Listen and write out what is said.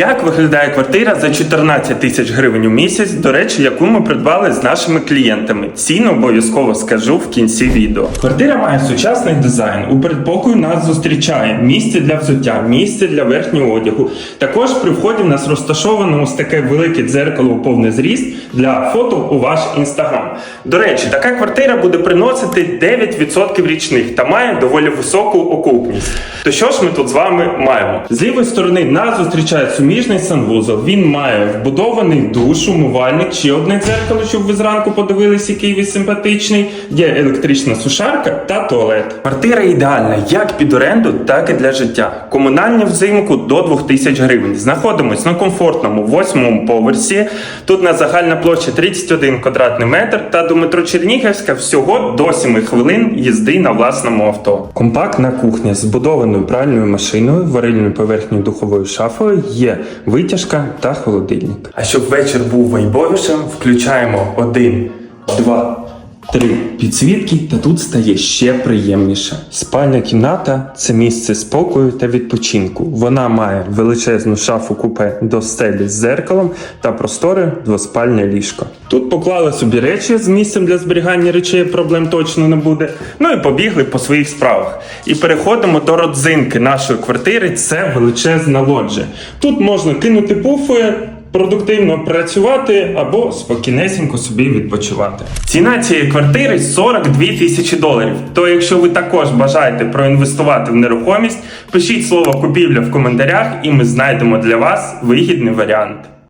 Як виглядає квартира за 14 тисяч гривень у місяць, до речі, яку ми придбали з нашими клієнтами? Ціну обов'язково скажу в кінці відео. Квартира має сучасний дизайн. У передпокою нас зустрічає місце для взуття, місце для верхнього одягу. Також при вході в нас розташовано ось таке велике дзеркало у повний зріст для фото у ваш інстаграм. До речі, така квартира буде приносити 9% річних та має доволі високу окупність. То що ж ми тут з вами маємо? З лівої сторони нас зустрічає суміжний санвузол. Він має вбудований душ, умивальник, ще одне дзеркало, щоб ви зранку подивилися, який він симпатичний. Є електрична сушарка та туалет. Квартира ідеальна як під оренду, так і для життя. Комунальні взимку до 2000 гривень. Знаходимось на комфортному восьмому поверсі. Тут на загальна площа 31 квадратний метр та до метро Чернігівська всього до 7 хвилин їзди на власному авто. Компактна кухня з збудованою пральною машиною, варильною поверхнею духовою шафою є витяжка та холодильник. А щоб вечір був вайбовішим, включаємо один, два. Три підсвітки, та тут стає ще приємніше. Спальня кімната це місце спокою та відпочинку. Вона має величезну шафу купе до стелі з зеркалом та просторе двоспальне ліжко. Тут поклали собі речі з місцем для зберігання речей, проблем точно не буде. Ну і побігли по своїх справах. І переходимо до родзинки нашої квартири. Це величезна лоджія. Тут можна кинути пуфи продуктивно працювати або спокійнесенько собі відпочивати. Ціна цієї квартири 42 тисячі доларів. То якщо ви також бажаєте проінвестувати в нерухомість, пишіть слово купівля в коментарях, і ми знайдемо для вас вигідний варіант.